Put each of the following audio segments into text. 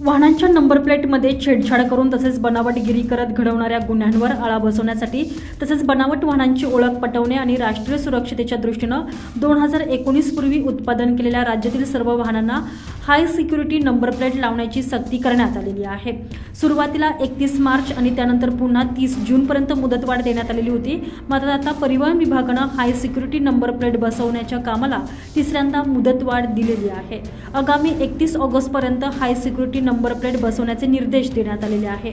वाहनांच्या नंबर प्लेटमध्ये छेडछाड करून तसेच बनावटगिरी करत घडवणाऱ्या गुन्ह्यांवर आळा बसवण्यासाठी तसेच बनावट वाहनांची ओळख पटवणे आणि राष्ट्रीय सुरक्षतेच्या दृष्टीनं दोन हजार एकोणीस पूर्वी उत्पादन केलेल्या राज्यातील सर्व वाहनांना हाय सिक्युरिटी नंबर प्लेट लावण्याची सक्ती करण्यात आलेली आहे. सुरुवातीला एकतीस मार्च आणि त्यानंतर पुन्हा तीस जूनपर्यंत मुदतवाढ देण्यात आलेली होती. मात्र आता परिवहन विभागानं हाय सिक्युरिटी नंबर प्लेट बसवण्याच्या कामाला तिसऱ्यांदा मुदतवाढ दिलेली आहे. आगामी एकतीस ऑगस्टपर्यंत हाय सिक्युरिटी नंबर प्लेट बसवण्याचे निर्देश देण्यात आलेले आहे.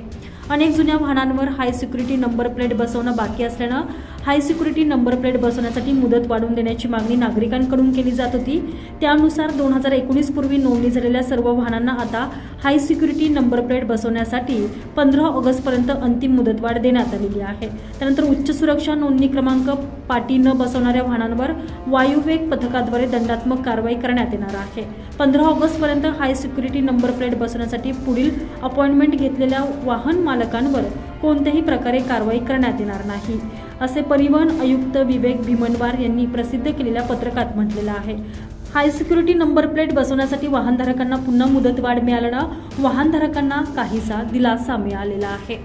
अनेक जुन्या वाहनांवर हाय सिक्युरिटी नंबर प्लेट बसवणं बाकी असल्यानं हाय सिक्युरिटी नंबर प्लेट बसवण्यासाठी मुदत वाढवून देण्याची मागणी नागरिकांकडून केली जात होती. त्यानुसार दोन हजार एकोणीस पूर्वी नोंदणी झालेल्या सर्व वाहनांना आता हाय सिक्युरिटी नंबर प्लेट बसवण्यासाठी पंधरा ऑगस्टपर्यंत अंतिम मुदतवाढ देण्यात आलेली आहे. त्यानंतर उच्च सुरक्षा नोंदणी क्रमांक पाटी न बसवणाऱ्या वाहनांवर वायुवेग पथकाद्वारे दंडात्मक कारवाई करण्यात येणार आहे. पंधरा ऑगस्टपर्यंत हाय सिक्युरिटी नंबर प्लेट बसवण्यासाठी पुढील अपॉइंटमेंट घेतलेल्या वाहन मालकांवर कोणत्याही प्रकारे कारवाई करण्यात येणार नाही असे परिवहन आयुक्त विवेक भीमनवार यांनी प्रसिद्ध केलेल्या पत्रकात म्हटलेलं आहे. हाय सिक्युरिटी नंबर प्लेट बसवण्यासाठी वाहनधारकांना पुन्हा मुदतवाढ मिळाल्यानं वाहनधारकांना काहीसा दिलासा मिळालेला आहे.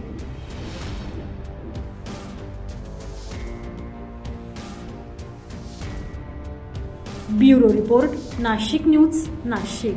Bureau report Nashik news Nashik.